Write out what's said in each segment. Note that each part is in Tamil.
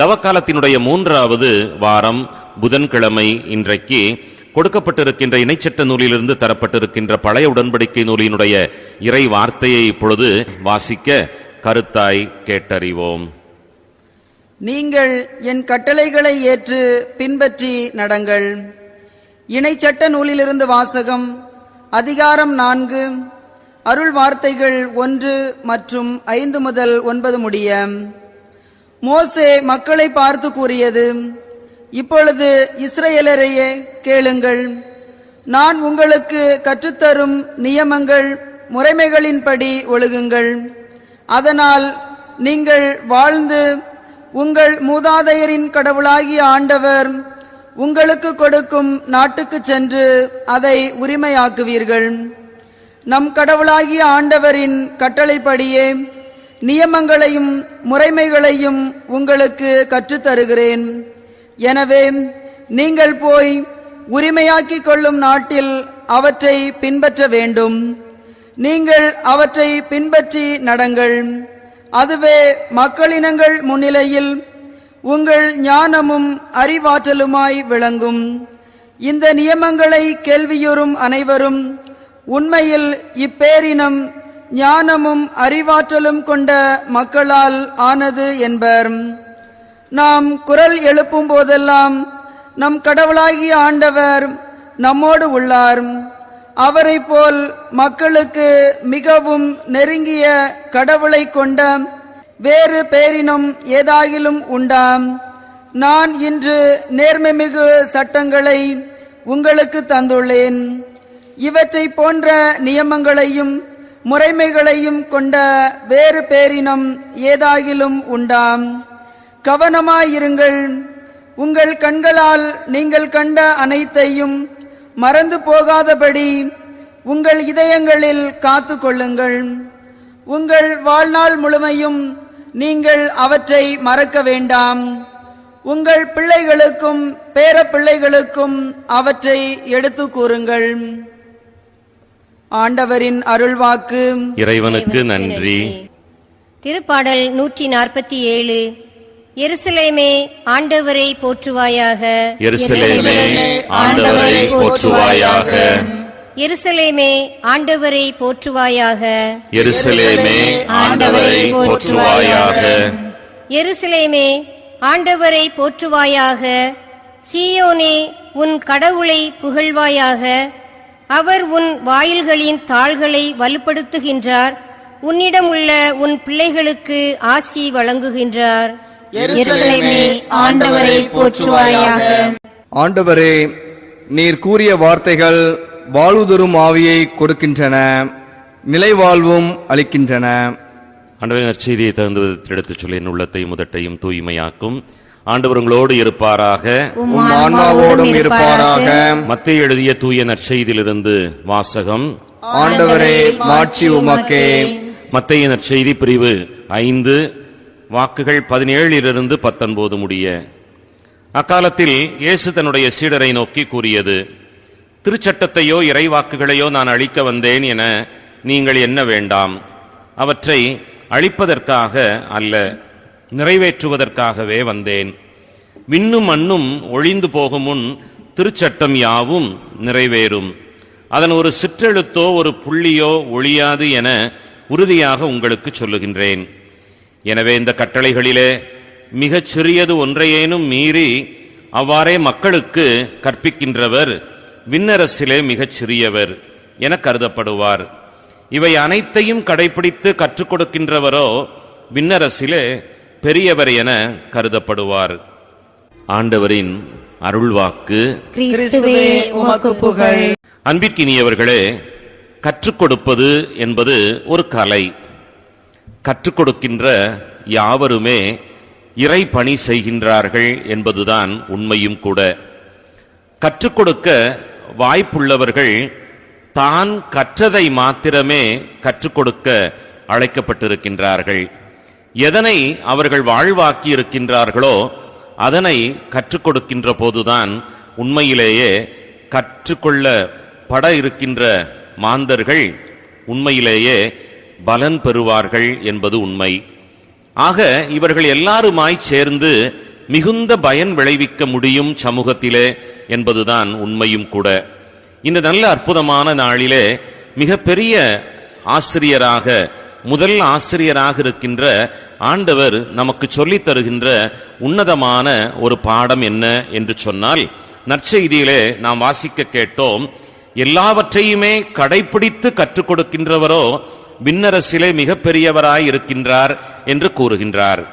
தவக்காலத்தினுடைய மூன்றாவது வாரம் புதன்கிழமை இன்றைக்கு கொடுக்கப்பட்டிருக்கின்ற இணைச்சட்ட நூலிலிருந்து தரப்பட்டிருக்கின்ற பழைய உடன்படிக்கை நூலினுடைய இறை வார்த்தையை இப்பொழுது வாசிக்க கருத்தாய் கேட்டறிவோம். நீங்கள் என் கட்டளைகளை ஏற்று பின்பற்றி நடங்கள். இணைச்சட்ட நூலிலிருந்து வாசகம் அதிகாரம் நான்கு அருள் வார்த்தைகள் ஒன்று மற்றும் ஐந்து முதல் ஒன்பது முடிய மோசே மக்களை பார்த்து கூறியது இப்பொழுது இஸ்ரேலரையே கேளுங்கள். நான் உங்களுக்கு கற்றுத்தரும் நியமங்கள் முறைமைகளின்படி ஒழுகுங்கள். அதனால் நீங்கள் வாழ்ந்து உங்கள் மூதாதையரின் கடவுளாகிய ஆண்டவர் உங்களுக்கு கொடுக்கும் நாட்டுக்கு சென்று அதை உரிமையாக்குவீர்கள். நம் கடவுளாகிய ஆண்டவரின் கட்டளைப்படியே நியமங்களையும் முறைமைகளையும் உங்களுக்கு கற்றுத்தருகிறேன். எனவே நீங்கள் போய் உரிமையாக்கிக் கொள்ளும் நாட்டில் அவற்றை பின்பற்ற வேண்டும். நீங்கள் அவற்றை பின்பற்றி நடங்கள். அதுவே மக்களினங்கள் முன்னிலையில் உங்கள் ஞானமும் அறிவாற்றலுமாய் விளங்கும். இந்த நியமங்களை கேள்வியுறும் அனைவரும் உண்மையில் இப்பேரினம் ஞானமும் அறிவாற்றலும் கொண்ட மக்களால் ஆனது என்பர். நாம் குரல் எழுப்பும் போதெல்லாம் நம் கடவுளாகிய ஆண்டவர் நம்மோடு உள்ளார். அவரை போல் மக்களுக்கு மிகவும் நெருங்கிய கடவுளை கொண்ட வேறு பேரினம் ஏதாகிலும் உண்டாம். நான் இன்று நேர்மைமிகு சட்டங்களை உங்களுக்கு தந்துள்ளேன். இவற்றை போன்ற நியமங்களையும் முறைமைகளையும் கொண்ட வேறு பேரினம் ஏதாகிலும் உண்டாம். கவனமாயிருங்கள். உங்கள் கண்களால் நீங்கள் கண்ட அனைத்தையும் மறந்து போகாதபடி உங்கள் இதயங்களில் காத்து கொள்ளுங்கள். உங்கள் வாழ்நாள் முழுமையும் நீங்கள் அவற்றை மறக்க வேண்டாம். உங்கள் பிள்ளைகளுக்கும் பேர பிள்ளைகளுக்கும் அவற்றை எடுத்து கூறுங்கள். ஆண்டவரின் அருள்வாக்கு. இறைவனுக்கு நன்றி. திருப்பாடல் நூற்றி நாற்பத்தி ஏழு. எருசலேமே ஆண்டவரை போற்றுவாயாக. எருசலேமே ஆண்டவரை போற்றுவாயாக. எருசலேமே ஆண்டவரை போற்றுவாயாக. எருசலேமே ஆண்டவரை போற்றுவாயாக. எருசலேமே ஆண்டவரை போற்றுவாயாக. சீயோனே உன் கடவுளை புகழ்வாயாக. அவர் உன் வாயில்களின் தாள்களை வலுப்படுத்துகின்றார். உன்னிடம் உள்ள உன் பிள்ளைகளுக்கு ஆசி வழங்குகின்றார். எருசலேமே ஆண்டவரை போற்றுவாயாக. ஆண்டவரே நீர் கூறிய வார்த்தைகள் வாழ்வுதரும் ஆவியை கொடுக்கின்றன நிலைவாழ்வும் அளிக்கின்றன. ஆண்டவரின் நற்செய்தியை தகுந்த விதத்தில் எடுத்துச் சொல்லி என் உள்ளத்தையும் முதட்டையும் தூய்மையாக்கும். ஆண்டவர் உங்களோடு இருப்பாராக. ஆன்மாவோடும் இருப்பாராக. மத்திய எழுதிய தூய நற்செய்தியிலிருந்து வாசகம். ஆண்டவரே மாட்சி உமக்கே. மத்திய நற்செய்தி பிரிவு ஐந்து வாக்குகள் பதினேழிலிருந்து பத்தொன்பது முடிய. அக்காலத்தில் இயேசு தன்னுடைய சீடரை நோக்கி கூறியது திருச்சட்டத்தையோ இறைவாக்குகளையோ நான் அழிக்க வந்தேன் என நீங்கள் எண்ண வேண்டாம்? அவற்றை அழிப்பதற்காக அல்ல. நிறைவேற்றுவதற்காகவே வந்தேன். விண்ணும் மண்ணும் ஒழிந்து போகும் முன் திருச்சட்டம் யாவும் நிறைவேறும். அதன் ஒரு சிற்றெழுத்தோ ஒரு புள்ளியோ ஒழியாது என உறுதியாக உங்களுக்கு சொல்லுகின்றேன். எனவே இந்த கட்டளைகளிலே மிகச் சிறியது ஒன்றையேனும் மீறி அவ்வாறே மக்களுக்கு கற்பிக்கின்றவர் விண்ணரசிலே மிகச் சிறியவர் என கருதப்படுவார். இவை அனைத்தையும் கடைபிடித்து கற்றுக் கொடுக்கின்றவரோ விண்ணரசிலே பெரியவர் என கருதப்படுவார். ஆண்டவரின் அருள்வாக்கு. அன்பிற்கினியவர்களே கற்றுக் கொடுப்பது என்பது ஒரு கலை. கற்றுக் கொடுக்கின்ற யாவருமே இறை பணி செய்கின்றார்கள் என்பதுதான் உண்மையும் கூட. கற்றுக் கொடுக்க வாய்ப்புள்ளவர்கள் தான் கற்றதை மாத்திரமே கற்றுக் கொடுக்க அழைக்கப்பட்டிருக்கின்றார்கள். எதனை அவர்கள் வாழ்வாக்கி இருக்கின்றார்களோ அதனை கற்றுக் கொடுக்கின்ற போதுதான் உண்மையிலேயே கற்றுக்கொள்ளப்பட இருக்கின்ற மாந்தர்கள் உண்மையிலேயே பலன் பெறுவார்கள் என்பது உண்மை. ஆக இவர்கள் எல்லாருமாய் சேர்ந்து மிகுந்த பயன் விளைவிக்க முடியும் சமூகத்திலே என்பதுதான் உண்மையும் கூட. இந்த நல்ல அற்புதமான நாளிலே மிகப்பெரிய ஆசிரியராக முதல் ஆசிரியராக இருக்கின்ற ஆண்டவர் நமக்கு சொல்லித் தருகின்ற உன்னதமான ஒரு பாடம் என்ன என்று சொன்னால் நற்செய்தியிலே நாம் வாசிக்க கேட்டோம் எல்லாவற்றையுமே கடைப்பிடித்து கற்றுக் கொடுக்கின்றவரோ விண்ணரசிலே மிகப்பெரியவராய் இருக்கின்றார் என்று கூறுகின்றார்.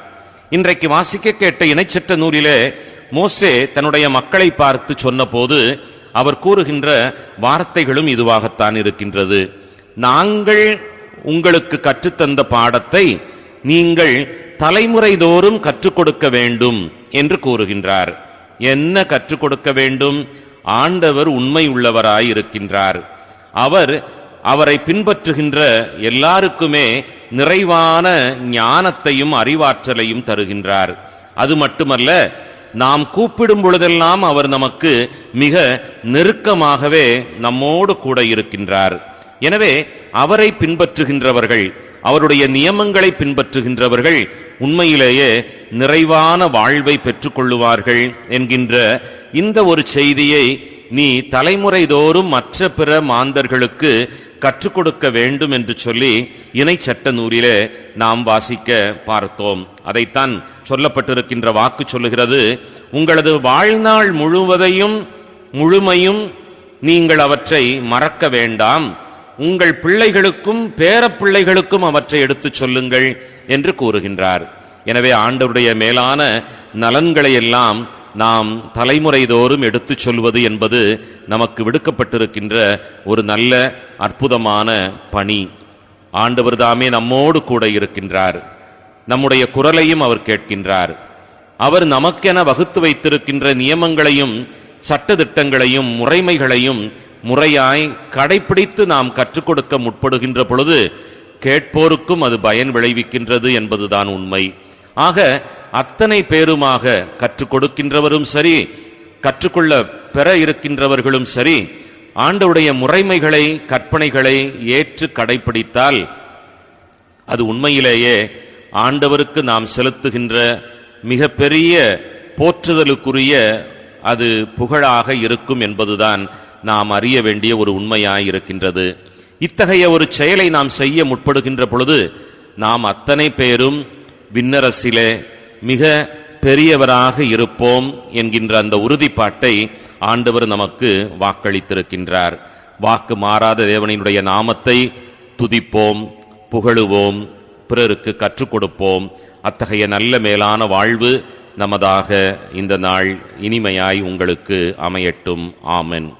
இன்றைக்கு வாசிக்க கேட்ட இணைச்சற்ற நூலிலே மோசே தன்னுடைய மக்களை பார்த்து சொன்னபோது அவர் கூறுகின்ற வார்த்தைகளும் இதுவாகத்தான் இருக்கின்றது. நாங்கள் உங்களுக்கு கற்றுத்தந்த பாடத்தை நீங்கள் தலைமுறை தோறும் கற்றுக் கொடுக்க வேண்டும் என்று கூறுகின்றார். என்ன கற்றுக் கொடுக்க வேண்டும்? ஆண்டவர் உண்மை உள்ளவராய் இருக்கின்றார் அவர் அவரை பின்பற்றுகின்ற எல்லாருக்குமே நிறைவான ஞானத்தையும் அறிவாற்றலையும் தருகின்றார். அது மட்டுமல்ல நாம் கூப்பிடும் பொழுதெல்லாம் அவர் நமக்கு மிக நெருக்கமாகவே நம்மோடு கூட இருக்கின்றார். எனவே அவரை பின்பற்றுகின்றவர்கள் அவருடைய நியமங்களை பின்பற்றுகின்றவர்கள் உண்மையிலேயே நிறைவான வாழ்வை பெற்றுக்கொள்ளுவார்கள் என்கின்ற இந்த ஒரு செய்தியை நீ தலைமுறை தோறும் மற்ற பிற மாந்தர்களுக்கு கற்றுக் கொடுக்க வேண்டும் என்று சொல்லி இணை சட்ட நூலிலே நாம் வாசிக்க பார்த்தோம். அதைத்தான் சொல்லப்பட்டிருக்கின்ற வாக்கு சொல்லுகிறது உங்களது வாழ்நாள் முழுவதையும் முழுமையும் நீங்கள் அவற்றை மறக்க வேண்டாம். உங்கள் பிள்ளைகளுக்கும் பேரப்பிள்ளைகளுக்கும் அவற்றை எடுத்துச் சொல்லுங்கள் என்று கூறுகின்றார். எனவே ஆண்டவருடைய மேலான நலன்களை எல்லாம் நாம் தலைமுறை தோறும் எடுத்துச் சொல்வது என்பது நமக்கு விடுக்கப்பட்டிருக்கின்ற ஒரு நல்ல அற்புதமான பணி. ஆண்டவர் தாமே நம்மோடு கூட இருக்கின்றார். நம்முடைய குரலையும் அவர் கேட்கின்றார். அவர் நமக்கென வகுத்து வைத்திருக்கின்ற நியமங்களையும் சட்டதிட்டங்களையும் முறைமைகளையும் முறையாய் கடைப்பிடித்து நாம் கற்றுக் கொடுக்க முற்படுகின்ற பொழுது கேட்போருக்கும் அது பயன் விளைவிக்கின்றது என்பதுதான் உண்மை. ஆக அத்தனை பேருமாக கற்றுக் கொடுக்கின்றவரும் சரி கற்றுக்கொள்ள பெற இருக்கின்றவர்களும் சரி ஆண்டவுடைய முறைமைகளை கற்பனைகளை ஏற்று கடைபிடித்தால் அது உண்மையிலேயே ஆண்டவருக்கு நாம் செலுத்துகின்ற மிகப்பெரிய போற்றுதலுக்குரிய அது புகழாக இருக்கும் என்பதுதான் நாம் அறிய வேண்டிய ஒரு உண்மையாயிருக்கின்றது. இத்தகைய ஒரு செயலை நாம் செய்ய முற்படுகின்ற பொழுது நாம் அத்தனை பேரும் விண்ணரசிலே மிக பெரியவராக இருப்போம் என்கின்ற அந்த உறுதிப்பாட்டை ஆண்டவர் நமக்கு வாக்களித்திருக்கின்றார். வாக்கு மாறாத தேவனினுடைய நாமத்தை துதிப்போம் புகழுவோம் பிறருக்கு கற்றுக் கொடுப்போம். அத்தகைய நல்ல மேலான வாழ்வு நமதாக இந்த நாள் இனிமையாய் உங்களுக்கு அமையட்டும். ஆமென்.